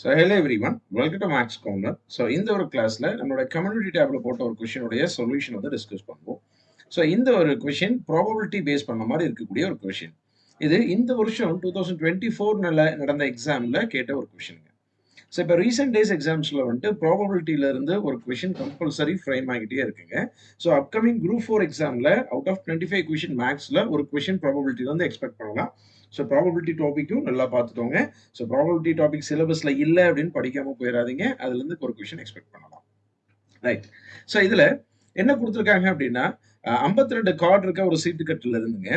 So hello everyone welcome to maths counter so இந்த ஒரு கிளாஸில் நம்மளோட கம்யூனிட்டி டேப்ல போட்ட ஒரு கொஷினுடைய சொல்யூஷன் வந்து டிஸ்கஸ் பண்ணுவோம். ஸோ இந்த ஒரு கொஷின் ப்ராபபிலிட்டி பேஸ் பண்ண மாதிரி இருக்கக்கூடிய ஒரு கொஷின் இது இந்த வருஷம் டூ தௌசண்ட் டுவெண்ட்டி ஃபோர்ல நடந்த எக்ஸாமில் கேட்ட ஒரு கொஷினுங்க ஸோ இப்போ ரீசெண்ட் டேஸ் எக்ஸாம்ஸில் வந்துட்டு ப்ராபபிலிட்டியிலேருந்து ஒரு கொஷின் கம்பல்சரி ஃப்ரேம் ஆகிட்டே இருக்குங்க. ஸோ அப்கமிங் குரூப் ஃபோர் எக்ஸாமில் out of twenty five question மேக்ஸில் ஒரு கொஷின் ப்ராபபிலிட்டி வந்து எக்ஸ்பெக்ட் பண்ணலாம். ஸோ ப்ராபபிலிட்டி டாப்பிக்கும் நல்லா பார்த்துக்கோங்க. ஸோ ப்ராபபிலிட்டி டாபிக் சிலபஸில் இல்லை அப்படின்னு படிக்காமல் போயிடாதீங்க அதுலேருந்து ஒரு கொஷின் எக்ஸ்பெக்ட் பண்ணலாம். ரைட் ஸோ இதில் என்ன கொடுத்துருக்காங்க அப்படின்னா ஐம்பத்தி ரெண்டு கார்டு இருக்க ஒரு சீட்டு கட்டில் இருந்துங்க.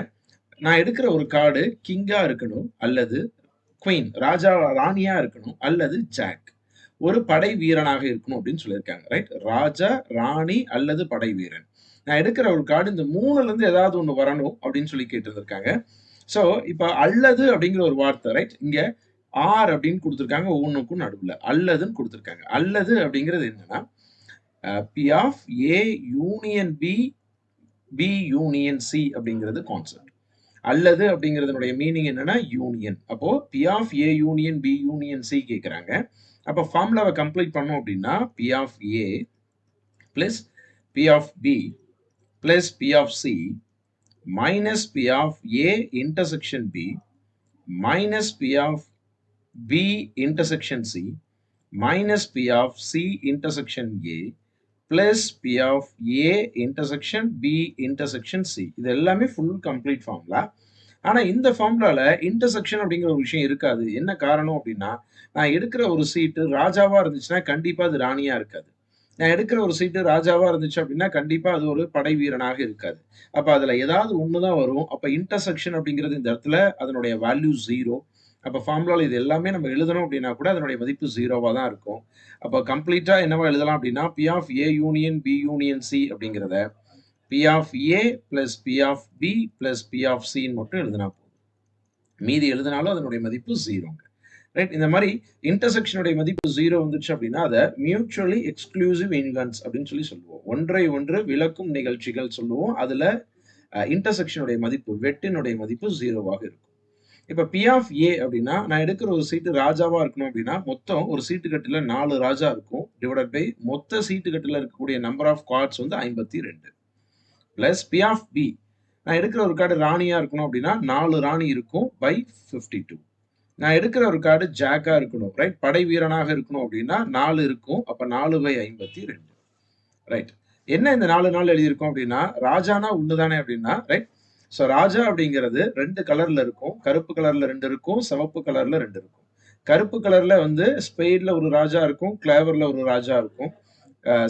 நான் எடுக்கிற ஒரு கார்டு கிங்கா இருக்கணும் அல்லது குயின் ராஜா ராணியா இருக்கணும் அல்லது ஜாக் ஒரு படை வீரனாக இருக்கணும் அப்படின்னு சொல்லியிருக்காங்க. ரைட் ராஜா ராணி அல்லது படை வீரன். நான் எடுக்கிற ஒரு கார்டு இந்த மூணுல இருந்து ஏதாவது ஒன்று வரணும் அப்படின்னு சொல்லி கேட்டிருந்திருக்காங்க. ஸோ இப்போ அல்லது அப்படிங்கிற ஒரு வார்த்தை ரைட் இங்கே ஆர் அப்படின்னு கொடுத்துருக்காங்க ஒவ்வொன்றுக்கும் நடுவில். அல்லதுன்னு கொடுத்துருக்காங்க. அல்லது அப்படிங்கிறது என்னன்னா P of A union B B union C அப்படிங்கிறது கான்செப்ட் அல்லது அப்படிங்கிறதுனுடைய மீனிங் என்னன்னா யூனியன் அப்போ P of A union B union C கேட்குறாங்க அப்போ ஃபார்முலாவை கம்ப்ளீட் பண்ணோம் அப்படின்னா P of A plus P of B plus P of C minus P of A intersection B minus P of B intersection C minus P of C intersection A plus P of A intersection B intersection C. இது எல்லாமே full complete formula ஆனா இந்த ஃபார்முலால intersection அப்படிங்கிற ஒரு விஷயம் இருக்காது. என்ன காரணம் அப்படின்னா நான் எடுக்கிற ஒரு சீட்டு ராஜாவா இருந்துச்சுன்னா கண்டிப்பா அது ராணியா இருக்காது. நான் எடுக்கிற ஒரு சீட்டு ராஜாவா இருந்துச்சு அப்படின்னா கண்டிப்பா அது ஒரு படை வீரனாக இருக்காது. அப்ப அதுல ஏதாவது ஒண்ணுதான் வரும். அப்ப இன்டர்செக்ஷன் அப்படிங்கிறது இந்த இடத்துல அதனுடைய வேல்யூ ஜீரோ அப்போ ஃபார்முலாவில் இது எல்லாமே நம்ம எழுதணும் அப்படின்னா கூட அதனுடைய மதிப்பு ஜீரோவாக தான் இருக்கும். அப்போ கம்ப்ளீட்டாக என்னவா எழுதலாம் அப்படின்னா P of A union B union C அப்படிங்கிறத P of A plus P of B plus P of சின்னு மட்டும் எழுதினா போதும். மீதி எழுதினாலும் அதனுடைய மதிப்பு ஜீரோங்க ரைட் இந்த மாதிரி இன்டர்செக்ஷனுடைய மதிப்பு ஜீரோ வந்துச்சு அப்படின்னா அதை மியூச்சுவலி எக்ஸ்க்ளூசிவ் இன்கன்ஸ் அப்படின்னு சொல்லி சொல்லுவோம். ஒன்றை ஒன்று விளக்கும் நிகழ்ச்சிகள் சொல்லுவோம். அதுல இன்டர்செக்ஷனுடைய மதிப்பு வெட்டினுடைய மதிப்பு ஜீரோவாக இருக்கும். இப்ப பி ஆஃப் ஏ அப்படின்னா நான் எடுக்கிற ஒரு சீட்டு ராஜாவா இருக்கணும் அப்படின்னா மொத்தம் ஒரு சீட்டு கட்டில நாலு ராஜா இருக்கும். டிவைட் பை மொத்த சீட்டு கட்டில இருக்கக்கூடிய நம்பர் ஆஃப் கார்ட்ஸ் வந்து ஐம்பத்தி ரெண்டு. பிளஸ் பி ஆஃப் பி நான் எடுக்கிற ஒரு கார்டு ராணியா இருக்கணும் அப்படின்னா நாலு ராணி இருக்கும் பை ஃபிஃப்டி டூ நான் எடுக்கிற ஒரு கார்டு ஜாக்கா இருக்கணும் ரைட் படை வீரனாக இருக்கணும் அப்படின்னா நாலு இருக்கும். அப்ப நாலு பை ஐம்பத்தி ரெண்டு ரைட் என்ன இந்த நாலு நாள் எழுதியிருக்கோம் அப்படின்னா ராஜானா ஒண்ணுதானே அப்படின்னா ரைட் ஸோ ராஜா அப்படிங்கிறது ரெண்டு கலர்ல இருக்கும். கருப்பு கலர்ல ரெண்டு இருக்கும் சிவப்பு கலர்ல ரெண்டு இருக்கும். கருப்பு கலர்ல வந்து ஸ்பெயிட்ல ஒரு ராஜா இருக்கும் கிளேவர்ல ஒரு ராஜா இருக்கும்.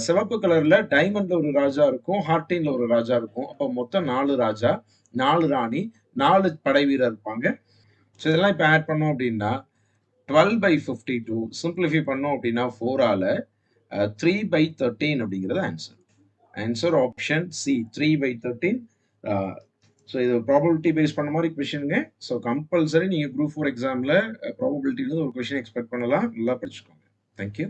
சிவப்பு கலர்ல டைமண்ட்ல ஒரு ராஜா இருக்கும் ஹார்டின்ல ஒரு ராஜா இருக்கும். அப்போ மொத்தம் நாலு ராஜா நாலு ராணி நாலு படை வீரர் இருப்பாங்க. ஸோ இதெல்லாம் இப்போ ஆட் பண்ணோம் அப்படின்னா twelve by fifty two simplify பண்ணோம் அப்படின்னா ஃபோரால் த்ரீ பை தேர்ட்டீன் அப்படிங்கிறது answer answer option C three by thirteen so இது ப்ராபபிலிட்டி பேஸ் பண்ண மாதிரி கொஷினுங்க ஸோ கம்பல்சரி நீங்கள் குரூப் ஃபோர் எக்ஸாமில் ப்ராபபிலிட்டிலேருந்து ஒரு கொஷின் எக்ஸ்பெக்ட் பண்ணலாம். நல்லா படிச்சுக்கோங்க. தேங்க்யூ